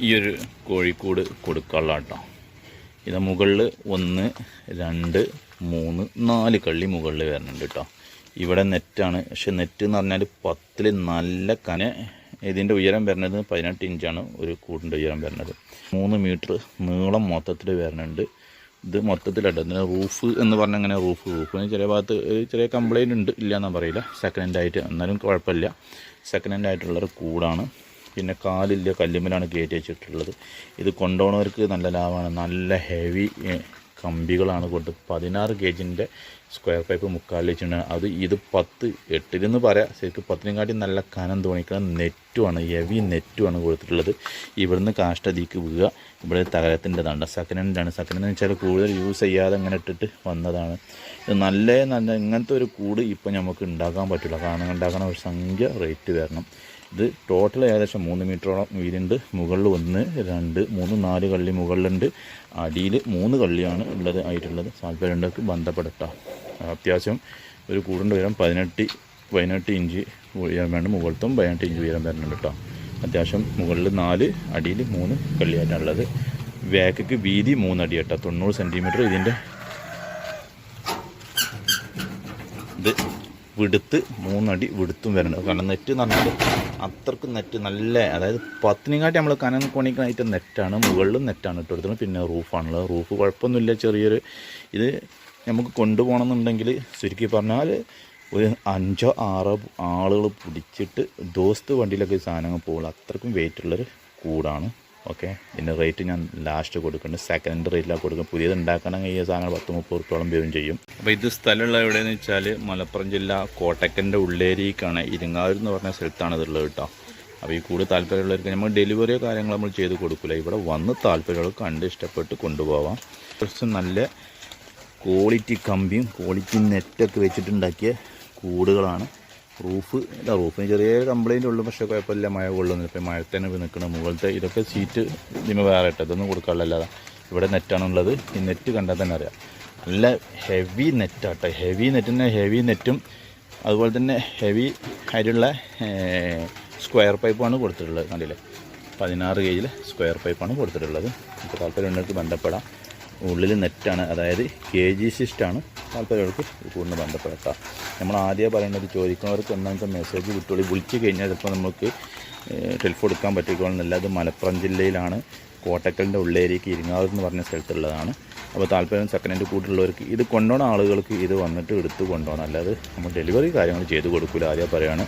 ഈ ഒരു കോഴിക്കൂട് കൊടുക്കാനുള്ള ഇത് മുകളിൽ ഒന്ന് രണ്ട് മൂന്ന് നാല് കള്ളി മുകളിൽ വരുന്നുണ്ട് കേട്ടോ. ഇവിടെ നെറ്റാണ്. പക്ഷെ നെറ്റ് എന്ന് പറഞ്ഞാൽ പത്തിൽ നല്ല കന ഇതിന്റെ ഉയരം വരുന്നത് പതിനെട്ട് ഇഞ്ചാണ് ഒരു കൂടിന്റെ ഉയരം വരുന്നത്. മൂന്ന് മീറ്റർ നീളം മൊത്തത്തിൽ വരുന്നുണ്ട് ഇത് മൊത്തത്തിലുണ്ട് ഇതിന് റൂഫ് എന്ന് പറഞ്ഞാൽ അങ്ങനെ റൂഫ്? റൂഫിന് ചെറിയ ഭാഗത്ത് ചെറിയ കംപ്ലൈന്റ് ഉണ്ട്. ഇല്ല എന്നാൽ പറയില്ല. സെക്കൻഡ് ഹാൻഡ് ആയിട്ട് എന്നാലും കുഴപ്പമില്ല. സെക്കൻഡ് ഹാൻഡ് ആയിട്ടുള്ളൊരു കൂടാണ്. പിന്നെ കാലില്ല കല്ലുമ്മലാണ് കയറ്റി വെച്ചിട്ടുള്ളത്. ഇത് കൊണ്ടുപോകുന്നവർക്ക് നല്ല ലാഭമാണ്. നല്ല ഹെവി കമ്പികളാണ് കൊണ്ട് പതിനാറ് കേജിന്റെ സ്ക്വയർ പൈപ്പ് മുക്കാലിൽ വെച്ചിട്ടുണ്ട്. അത് ഇത് പത്ത് എട്ടിലെന്ന് പറയാം. ശരിക്കും പത്തിനെക്കാട്ടി നല്ല കനം തോന്നിക്കുന്ന നെറ്റുമാണ് ഹെവി നെറ്റുമാണ് കൊടുത്തിട്ടുള്ളത്. ഇവിടുന്ന് കാഷ്ടതിക്ക് വീഴുക. ഇവിടെ തകരത്തിന്റെതാണ് സെക്കൻഡ് ഹാൻഡാണ് സെക്കൻഡ് എന്ന് വെച്ചാൽ കൂടുതൽ യൂസ് ചെയ്യാതെ അങ്ങനെ ഇട്ടിട്ട് വന്നതാണ്. ഇത് നല്ല നല്ല ഇങ്ങനത്തെ ഒരു കൂട് ഇപ്പോൾ നമുക്ക് ഉണ്ടാക്കാൻ പറ്റില്ല. കാരണം ഉണ്ടാക്കുന്ന ഒരു സംഖ്യ റേറ്റ് വരണം. ഇത് ടോട്ടൽ ഏകദേശം മൂന്ന് മീറ്ററോളം വീലുണ്ട് മുകളിൽ ഒന്ന് രണ്ട് മൂന്ന് നാല് കള്ളി മുകളിലുണ്ട്. അടിയിൽ മൂന്ന് കള്ളിയാണ് ഉള്ളത് ആയിട്ടുള്ളത്. താല്പര്യമുള്ളവർക്ക് ബന്ധപ്പെടട്ടോ. അത്യാവശ്യം ഒരു കൂടിന്റെ ഉയരം പതിനെട്ട് പതിനെട്ട് ഇഞ്ച് ഉയരം വേണം. മുകളിലത്തും പതിനെട്ട് ഇഞ്ച് ഉയരം വരുന്നുണ്ട് കേട്ടോ അത്യാവശ്യം മുകളിൽ നാല് അടിയിൽ മൂന്ന് കള്ളിയായിട്ടുള്ളത് വേക്കയ്ക്ക് വീതി മൂന്നടി കേട്ടോ തൊണ്ണൂറ് സെന്റിമീറ്റർ ഇതിന്റെ ഇത്. വിടുത്ത് മൂന്നടി വിടുത്തും വരുന്നുണ്ട് കാരണം നെറ്റ് എന്ന് പറഞ്ഞാൽ അത്രയ്ക്ക് നെറ്റ് നല്ല അതായത് പത്തിനെക്കാട്ടി നമ്മൾ കനം കൊണിക്കണായിട്ട് നെറ്റാണ് മുകളിലും നെറ്റാണ് ഇട്ട് കൊടുത്തത് പിന്നെ റൂഫാണുള്ളത്. റൂഫ് കുഴപ്പമൊന്നുമില്ല ചെറിയൊരു ഇത് നമുക്ക് കൊണ്ടുപോകണമെന്നുണ്ടെങ്കിൽ ചുരുക്കി പറഞ്ഞാൽ ഒരു അഞ്ചോ ആറോ ആളുകൾ പിടിച്ചിട്ട് ദോസ്ത് വണ്ടിയിലൊക്കെ സാധനങ്ങൾ പോകുള്ളൂ അത്രക്കും വെയിറ്റ് ഉള്ളൊരു കൂടാണ്. ഓക്കെ. ഇതിന്റെ റേറ്റ് ഞാൻ ലാസ്റ്റ് കൊടുക്കുന്നുണ്ട് സെക്കൻഡ് റേറ്റിലാണ് കൊടുക്കുന്നത് പുതിയത് ഉണ്ടാക്കണമെങ്കിൽ ഈ സാധനങ്ങൾ പത്ത് മുപ്പത് റുപ്യോളം വരും ചെയ്യും. അപ്പോൾ ഇത് സ്ഥലമുള്ള എവിടെയെന്ന് വെച്ചാൽ മലപ്പുറം ജില്ല കോട്ടക്കന്റെ ഉള്ളേരിക്കാണ്. ഇരുങ്ങാവൂർ എന്ന് പറഞ്ഞ സ്ഥലത്താണ് ഇതുള്ളത് കേട്ടോ. അപ്പോൾ ഈ കൂടുതൽ താല്പര്യമുള്ളവർക്ക് നമ്മൾ ഡെലിവറിയോ കാര്യങ്ങൾ നമ്മൾ ചെയ്ത് കൊടുക്കില്ല ഇവിടെ വന്ന് താല്പര്യമുള്ള കണ്ട് ഇഷ്ടപ്പെട്ട് കൊണ്ടുപോവാം. കുറച്ച് നല്ല ക്വാളിറ്റി കമ്പിയും ക്വാളിറ്റി നെറ്റൊക്കെ വെച്ചിട്ടുണ്ടാക്കിയ കൂടുകളാണ്. റൂഫ് ഇല്ല റൂഫിന് ചെറിയ കംപ്ലൈന്റ് ഉള്ളൂ പക്ഷേ കുഴപ്പമില്ല. മഴ കൊള്ളുന്നില്ല. ഇപ്പം മഴത്തേനെ നിൽക്കണം മുകളിലത്തെ ഇതൊക്കെ സീറ്റ് ഇതിന് വേറെ ഇട്ട് ഇതൊന്നും കൊടുക്കാനുള്ളതല്ലാതെ ഇവിടെ നെറ്റാണുള്ളത് ഈ നെറ്റ് കണ്ടാൽ തന്നെ അറിയാം. നല്ല ഹെവി നെറ്റാട്ടെ ഹെവി നെറ്റിന് ഹെവി നെറ്റും അതുപോലെ തന്നെ ഹെവി ആയിട്ടുള്ള സ്ക്വയർ പൈപ്പാണ് കൊടുത്തിട്ടുള്ളത് കണ്ടില്ലേ? പതിനാറ് കേജിൽ സ്ക്വയർ പൈപ്പാണ് കൊടുത്തിട്ടുള്ളത്. ഇപ്പോൾ താല്പര്യമുള്ളവർക്ക് ബന്ധപ്പെടാം. ഉള്ളിൽ നെറ്റാണ് അതായത് കെ ജി സിസ്റ്റാണ് താല്പര്യമുള്ളവർക്ക് കൂടുതൽ ബന്ധപ്പെടാം നമ്മൾ ആദ്യം പറയുന്നത് ചോദിക്കുന്നവർക്ക് ഒന്നാമത്തെ മെസ്സേജ് വിട്ടോളി. വിളിച്ച് കഴിഞ്ഞാൽ ചിലപ്പോൾ നമുക്ക് ടെലിഫോൺ എടുക്കാൻ പറ്റിക്കോളന്നില്ല. അത് മലപ്പുറം ജില്ലയിലാണ്. കോട്ടക്കലിന്റെ ഉള്ളേരിക്ക് ഇരിങ്ങാവൂർ എന്ന് പറഞ്ഞ സ്ഥലത്തുള്ളതാണ്. അപ്പോൾ താല്പര്യം സെക്കൻഡ് ഹാൻഡ് കൂട്ടുള്ളവർക്ക് ഇത് കൊണ്ടുപോകുന്ന ആളുകൾക്ക് ഇത് വന്നിട്ട് എടുത്ത് കൊണ്ടുപോകണം. അല്ലാതെ നമ്മൾ ഡെലിവറി കാര്യങ്ങൾ ചെയ്ത് കൊടുക്കില്ല ആദ്യം പറയുകയാണ്